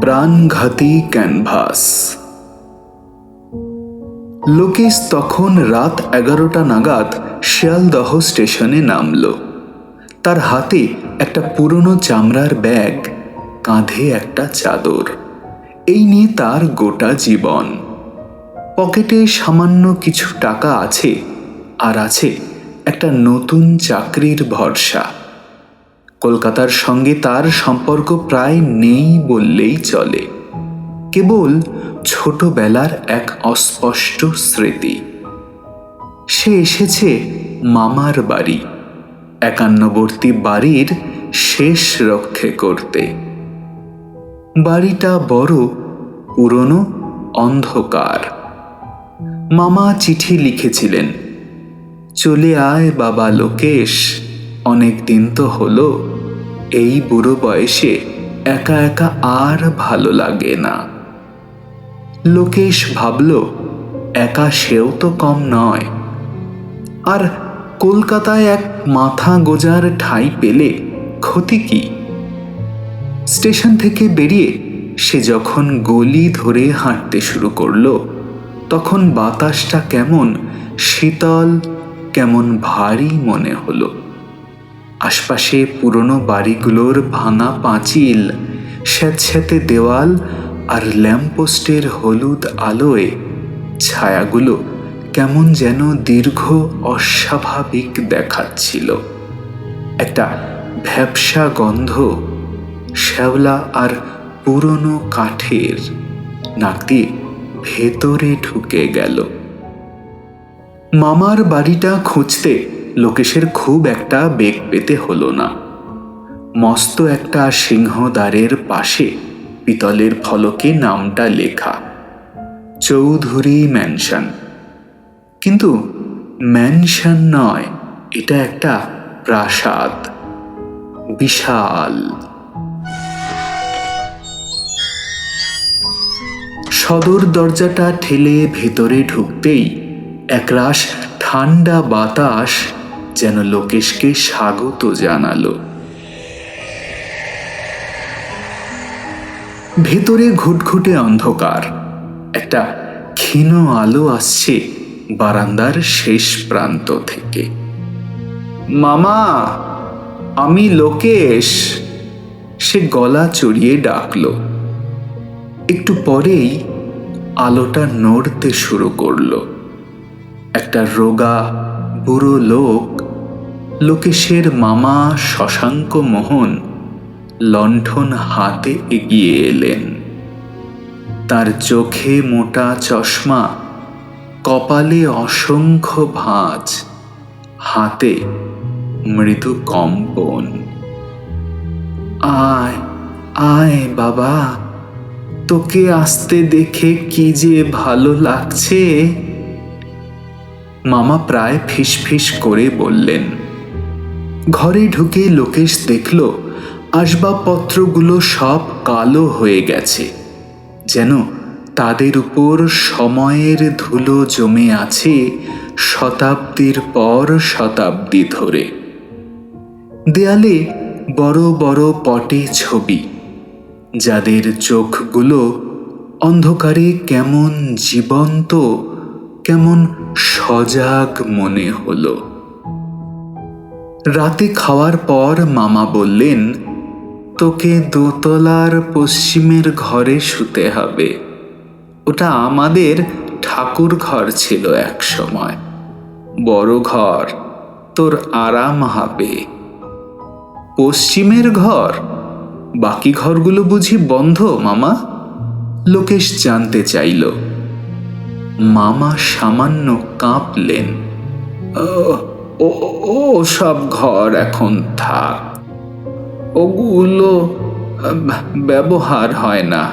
প্রাণঘাতী ক্যানভাস। লোকেশ তখন রাত এগারোটা নাগাদ শিয়ালদহ স্টেশনে নামল। তার হাতে একটা পুরনো চামড়ার ব্যাগ, কাঁধে একটা চাদর। এই নিয়ে তার গোটা জীবন। পকেটে সামান্য কিছু টাকা আছে, আর আছে একটা নতুন চাকরির ভরসা। কলকাতার সঙ্গে তার সম্পর্ক প্রায় নেই বললেই চলে। কেবল ছোটবেলার এক অস্পষ্ট স্মৃতি। সে এসেছে মামার বাড়ি, একান্নবর্তী বাড়ির শেষ রক্ষে করতে। বাড়িটা বড়, পুরনো, অন্ধকার। মামা চিঠি লিখেছিলেন, চলে আয় বাবা লোকেশ। অনেক দিন তো হলো, এই বুড়ো বয়সে একা একা আর ভালো লাগে না। লোকেশ ভাবল, একা সেও তো কম নয়। আর কলকাতায় এক মাথা গোজার ঠাঁই পেলে ক্ষতি কি? স্টেশন থেকে বেরিয়ে সে যখন গলি ধরে হাঁটতে শুরু করল, তখন বাতাসটা কেমন শীতল, কেমন ভারী মনে হলো। আশপাশে পুরনো বাড়িগুলোর ভাঙা পাঁচিল, স্যাঁতস্যাঁতে দেওয়াল আর ল্যাম্পপোস্টের হলুদ আলোয়। ছায়াগুলো কেমন যেন দীর্ঘ, অস্বাভাবিক দেখাচ্ছিল। একটা ভ্যাবসা গন্ধ শ্যাওলা আর পুরনো কাঠের নাক ভেতরে ঢুকে গেল। মামার বাড়িটা খুঁজতে লোকেশের খুব একটা বেগ পেতে হলো না। মস্ত একটা সিংহদ্বারের পাশে পিতলের ফলকে নামটা লেখা, চৌধুরী ম্যানশন। কিন্তু ম্যানশন নয়, এটা একটা প্রাসাদ। বিশাল। সদর দরজাটা ঠেলে ভেতরে ঢুকতেই একরাশ ঠান্ডা বাতাস যেন লোকেশকে স্বাগত জানালো। ভেতরে ঘুটঘুটে অন্ধকার। একটা ক্ষীণ আলো আসছে বারান্দার শেষ প্রান্ত থেকে। মামা, আমি লোকেশ। সে গলা চড়িয়ে ডাকলো। একটু পরেই আলোটা নড়তে শুরু করল। একটা রোগা, বুড়ো লোক লোকেশের মামা শশাঙ্ক মোহন লণ্ঠন হাতে এগিয়ে এলেন। তার চোখে মোটা চশমা, কপালে অসংখ্য ভাঁজ, হাতে মৃদু কম্পন। আয় আয় বাবা, তোকে আসতে দেখে কি যে ভালো লাগছে? মামা প্রায় ফিসফিস করে বললেন। ঘরে ঢুকে লোকেশ দেখল, আসবাবপত্রগুলো সব কালো হয়ে গেছে। যেন তাদের উপর সময়ের ধুলো জমে আছে শতাব্দীর পর শতাব্দী ধরে। দেয়ালে বড় বড় পটে ছবি, যাদের চোখগুলো অন্ধকারে কেমন জীবন্ত, কেমন সজাগ মনে হলো। রাতে খাওয়ার পর মামা বললেন, তোকে দোতলার পশ্চিমের ঘরে শুতে হবে। ওটা আমাদের ঠাকুর ঘর ছিল এক সময়। বড় ঘর, তোর আরাম হবে। পশ্চিমের ঘর? বাকি ঘরগুলো বুঝি বন্ধ, মামা? লোকেশ জানতে চাইল। মামা সামান্য কাঁপলেন ও ও সব ঘর এখন থাক। ওগুলো ব্যবহার হয় না।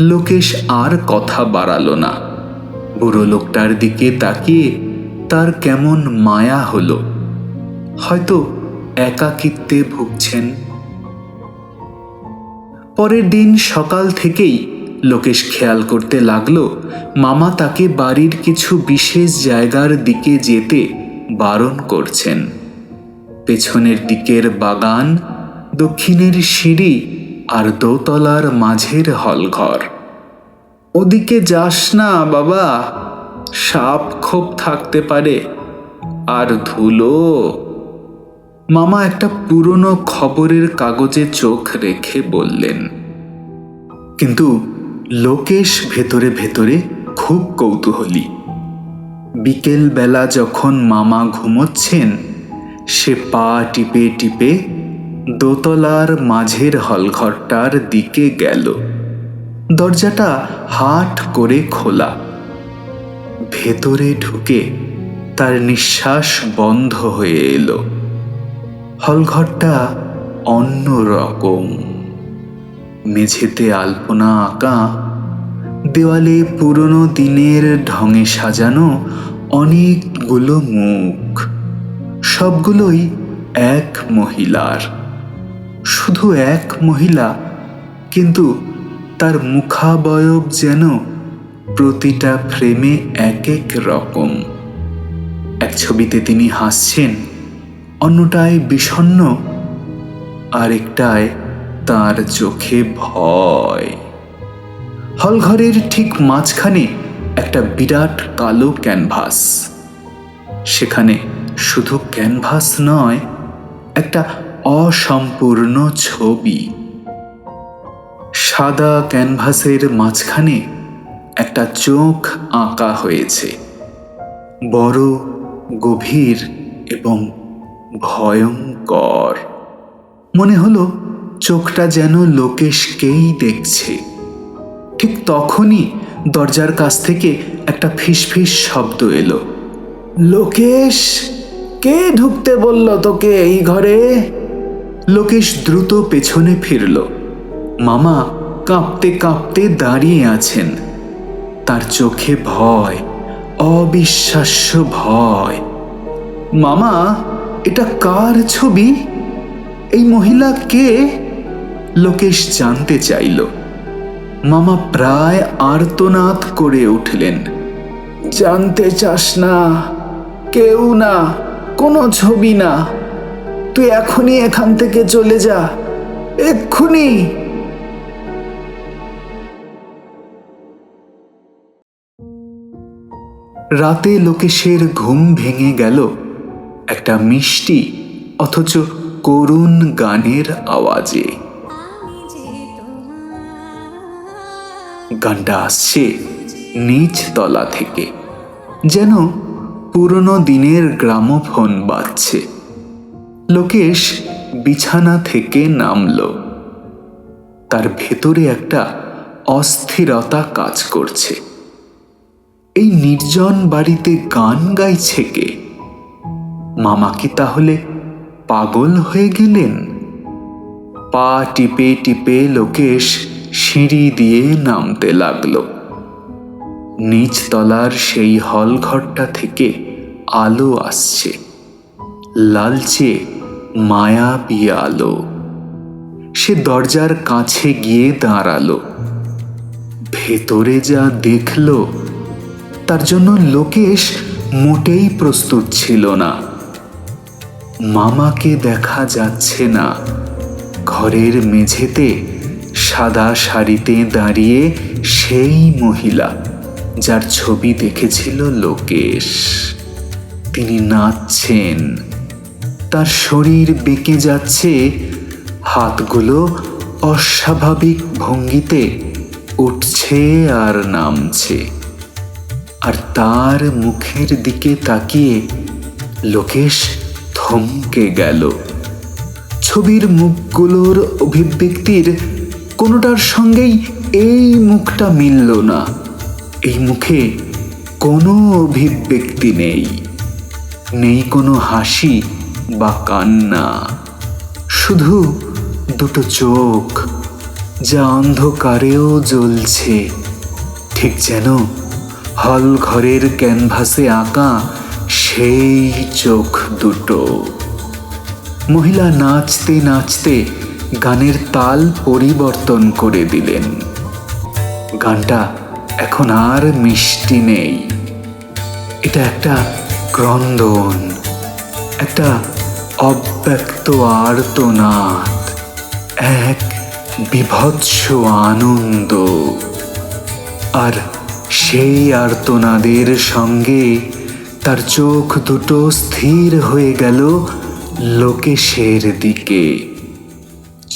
লোকেশ আর কথা বাড়ালো না। বুড়ো লোকটার দিকে তাকিয়ে তার কেমন মায়া হলো। হয়তো একাকিত্বে ভুগছেন। পরের দিন সকাল থেকেই লোকেশ খেয়াল করতে লাগল, মামা তাকে বাড়ির কিছু বিশেষ জায়গার দিকে যেতে বারণ করছেন। পেছনের দিকের বাগান, দক্ষিণের সিঁড়ি আর দোতলার মাঝের হলঘর। ওদিকে যাস না বাবা, সাপ ক্ষোভ থাকতে পারে আর ধুলো। মামা একটা পুরনো খবরের কাগজে চোখ রেখে বললেন, কিন্তু লোকেশ ভেতরে ভেতরে খুব কৌতূহলী। বিকেল বেলা যখন মামা ঘুমোচ্ছেন, সে পা টিপে টিপে দোতলার মাঝের হলঘরটার দিকে গেল। দরজাটা হাট করে খোলা। ভেতরে ঢুকে তার নিঃশ্বাস বন্ধ হয়ে এলো। হলঘরটা অন্য রকম মেঝেতে আলপনা আঁকা দেওয়ালে পুরনো দিনের ঢঙে সাজানো অনেকগুলো মুখ। সবগুলোই এক মহিলার। শুধু এক মহিলা, কিন্তু তার মুখাবয়ব যেন প্রতিটা ফ্রেমে এক এক রকম। এক ছবিতে তিনি হাসছেন, অন্যটায় বিষণ্ন আরেকটায় তার চোখে ভয়। হলঘরের ঠিক মাঝখানে একটা বিরাট কালো ক্যানভাস। সেখানে শুধু ক্যানভাস নয়, একটা অসম্পূর্ণ ছবি। সাদা ক্যানভাসের মাঝখানে একটা চোখ আঁকা হয়েছে। বড়, গভীর এবং ভয়ঙ্কর। মনে হলো চোখটা যেন লোকেশকেই দেখছে। ঠিক তখনই দরজার কাছ থেকে একটা ফিসফিস শব্দ এলো। লোকেশ, কে ঢুকতে বলল তোকে এই ঘরে? লোকেশ দ্রুত পেছনে ফিরল। মামা কাঁপতে কাঁপতে দাঁড়িয়ে আছেন। তার চোখে ভয়, অবিশ্বাস্য ভয়। মামা, এটা কার ছবি? এই মহিলা কে? লোকেশ জানতে চাইল। মামা প্রায় আর্তনাদ করে উঠলেন। জানতে চাস না, কেউ না, কোনো ছবি না। তুই এখনই এখান থেকে চলে যা, এক্ষুনি। রাতে লোকেশের ঘুম ভেঙে গেল। একটা মিষ্টি, অথচ করুণ গানের আওয়াজে। গানটা আসছে নিচ তলা থেকে। যেন পুরনো দিনের গ্রামোফোন বাজছে। লোকেশ বিছানা থেকে নামল। তার ভেতরে একটা অস্থিরতা কাজ করছে। এই নির্জন বাড়িতে গান গাইছে কে? মামা কি তাহলে পাগল হয়ে গেলেন? পা টিপে টিপে লোকেশ সিঁড়ি দিয়ে নামতে লাগল। নিচতলার সেই হলঘরটা থেকে আলো আসছে। লালচে, মায়াবী আলো। সে দরজার কাছে গিয়ে দাঁড়াল। ভেতরে যা দেখল, তার জন্য লোকেশ মোটেই প্রস্তুত ছিল না। মামাকে দেখা যাচ্ছে না। ঘরের মেঝেতে সাদা শাড়িতে দাঁড়িয়ে সেই মহিলা যার ছবি দেখেছিল লোকেশ। তিনি নাচছেন। তার শরীর বেঁকে যাচ্ছে। হাতগুলো অস্বাভাবিক ভঙ্গিতে উঠছে আর নামছে। আর তার মুখের দিকে তাকিয়ে লোকেশ থমকে গেল। ছবির মুখগুলোর অভিব্যক্তির কোনোটার সঙ্গেই এই মুখটা মিলল না। এই মুখে কোনো অভিব্যক্তি নেই। নেই কোনো হাসি বা কান্না। শুধু দুটো চোখ যা অন্ধকারেও জ্বলছে। ঠিক যেন হল ঘরের ক্যানভাসে আঁকা সেই চোখ দুটো। মহিলা নাচতে নাচতে গানের তাল পরিবর্তন করে দিলেন। গানটা এখন আর মিষ্টি নেই। এটা একটা ক্রন্দন, একটা অব্যক্ত আর্তনাদ, এক বিভৎস আনন্দ। আর সেই আর্তনাদের সঙ্গে তার চোখ দুটো স্থির হয়ে গেল লোকেশের দিকে।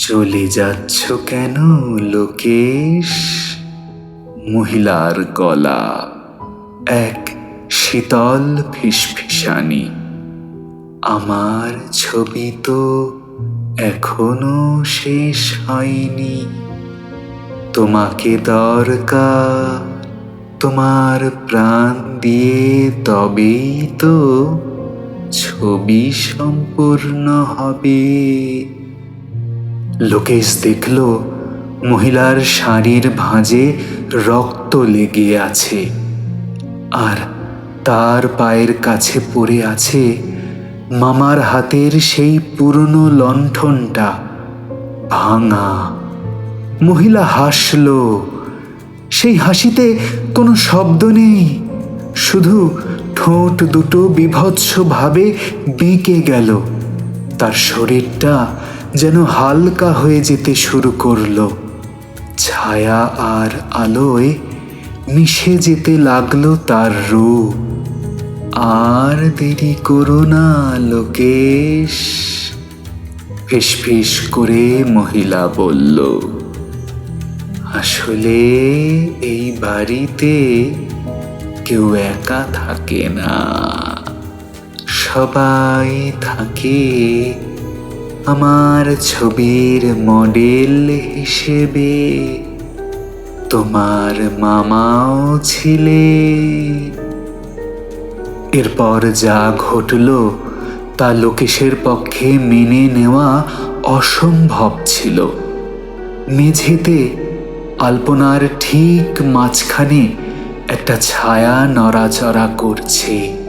চলে যাচ্ছ কেন, লোকেশ? মহিলার গলা এক শীতল ফিসফিসানি। আমার ছবি তো এখনও শেষ হয়নি। তোমাকে দরকার তোমার প্রাণ দিয়ে, তবেই তো ছবি সম্পূর্ণ হবে। লোকেশ দেখল মহিলার শাড়ির ভাঁজে রক্ত লেগে আছে। আর তার পায়ের কাছে পড়ে আছে মামার হাতের সেই পুরনো লণ্ঠনটা। ভাঙা। মহিলা হাসল। সেই হাসিতে কোনো শব্দ নেই। শুধু ঠোঁট দুটো বিভৎসভাবে বেঁকে গেল। তার শরীরটা যেন হালকা হয়ে যেতে শুরু করল। ছায়া আর আলোয় মিশে যেতে লাগল তার রূপ। আর দেরি করো না, লোকেশ। ফিস করে মহিলা বলল, আসলে এই বাড়িতে কেউ একা থাকে না। সবাই থাকে আমার ছবির মডেল হিসেবে তোমার মামাও ছিলে। এরপর যা ঘটল তা লোকেশের পক্ষে মেনে নেওয়া অসম্ভব ছিল। মেঝেতে আলপনার ঠিক মাঝখানে একটা ছায়া নড়াচড়া করছে।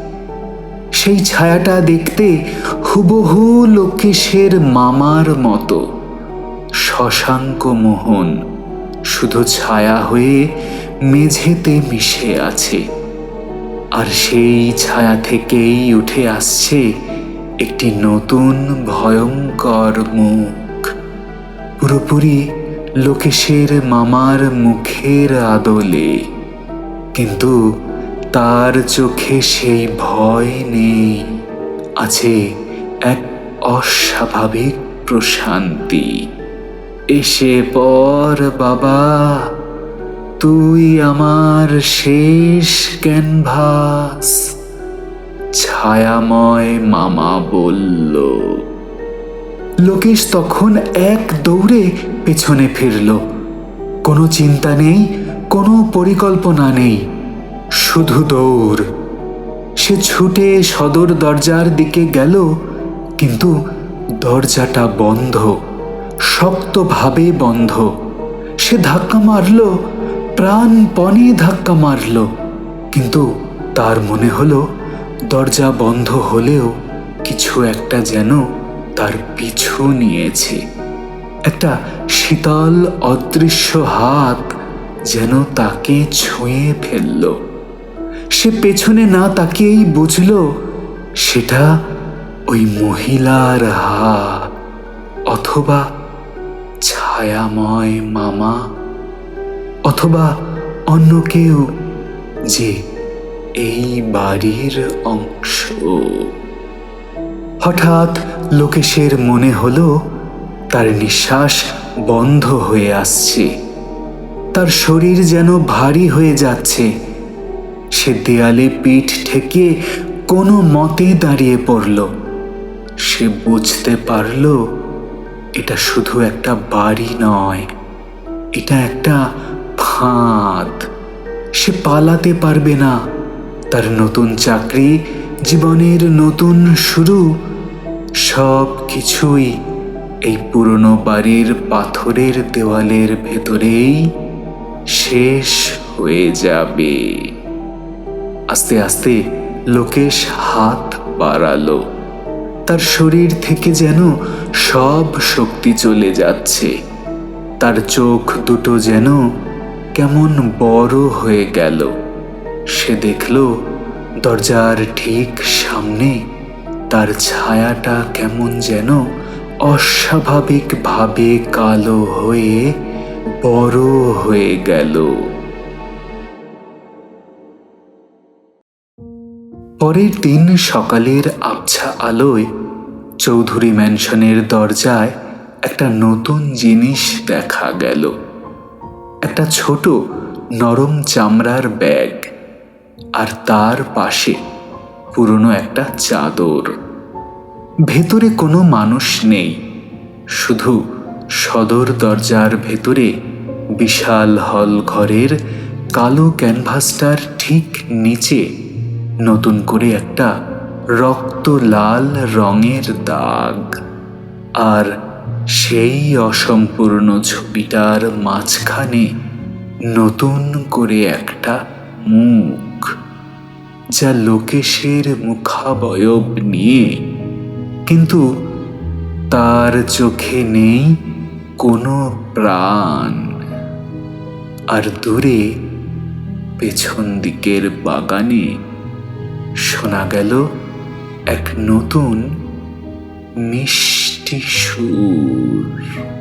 সেই ছায়াটা দেখতে হুবহু লোকেশের মামার মতো। শশাঙ্ক মোহন, শুধু ছায়া হয়ে মেঝেতে মিশে আছে। আর সেই ছায়া থেকেই উঠে আসছে একটি নতুন ভয়ঙ্কর মুখ। পুরোপুরি লোকেশের মামার মুখের আদলে। কিন্তু তার চোখে সেই ভয় নেই। আছে এক অস্বাভাবিক প্রশান্তি। এসে পর, বাবা, তুই আমার শেষ ক্যানভাস। ছায়াময় মামা বলল, লোকেশ তখন এক দৌড়ে পেছনে ফিরল। কোনো চিন্তা নেই, কোনো পরিকল্পনা নেই। শুধু দৌড়। সে ছুটে সদর দরজার দিকে গেল, কিন্তু দরজাটা বন্ধ, শক্তভাবে বন্ধ। সে ধাক্কা মারল, প্রাণপণে ধাক্কা মারল, কিন্তু তার মনে হলো, দরজা বন্ধ হলেও কিছু একটা যেন তার পিছু নিয়েছে। একটা শীতল, অদৃশ্য হাত যেন তাকে ছুঁয়ে ফেলল। সে পেছনে না তাকিয়েই বুঝল সেটা ওই মহিলার হাত অথবা ছায়াময় মামা অথবা অন্য কেউ যে এই বাড়ির অংশ। হঠাৎ লোকেশের মনে হলো তার নিঃশ্বাস বন্ধ হয়ে আসছে। তার শরীর যেন ভারী হয়ে যাচ্ছে। সে দেয়ালে পিঠ ঠেকে কোনো মতে দাঁড়িয়ে পড়ল। সে বুঝতে পারল, এটা শুধু একটা বাড়ি নয়, এটা একটা ফাঁদ। সে পালাতে পারবে না। তার নতুন চাকরি, জীবনের নতুন শুরু, সব কিছুই এই পুরনো বাড়ির পাথরের দেওয়ালের ভেতরেই শেষ হয়ে যাবে। আস্তে আস্তে লোকেশ হাত বাড়ালো। তার শরীর থেকে যেন সব শক্তি চলে যাচ্ছে। তার চোখ দুটো যেন কেমন বড় হয়ে গেল। সে দেখল, দরজার ঠিক সামনে তার ছায়াটা কেমন যেন অস্বাভাবিকভাবে কালো হয়ে বড় হয়ে গেল। পরের দিন সকালের আবছা আলোয় চৌধুরী ম্যানশনের দরজায় একটা নতুন জিনিস দেখা গেল। একটা ছোট নরম চামড়ার ব্যাগ আর তার পাশে পুরনো একটা চাদর। ভেতরে কোনো মানুষ নেই, শুধু সদর দরজার ভেতরে বিশাল হল ঘরের কালো ক্যানভাসটার ঠিক নিচে নতুন করে একটা রক্ত লাল রঙের দাগ। আর সেই অসম্পূর্ণ ছবিটার মাঝখানে নতুন করে একটা মুখ, যা লোকেশের মুখাবয়ব নিয়ে, কিন্তু তার চোখে নেই কোনো প্রাণ। আর দূরে পেছন দিকের বাগানে শোনা গেল এক নতুন মিষ্টি সুর।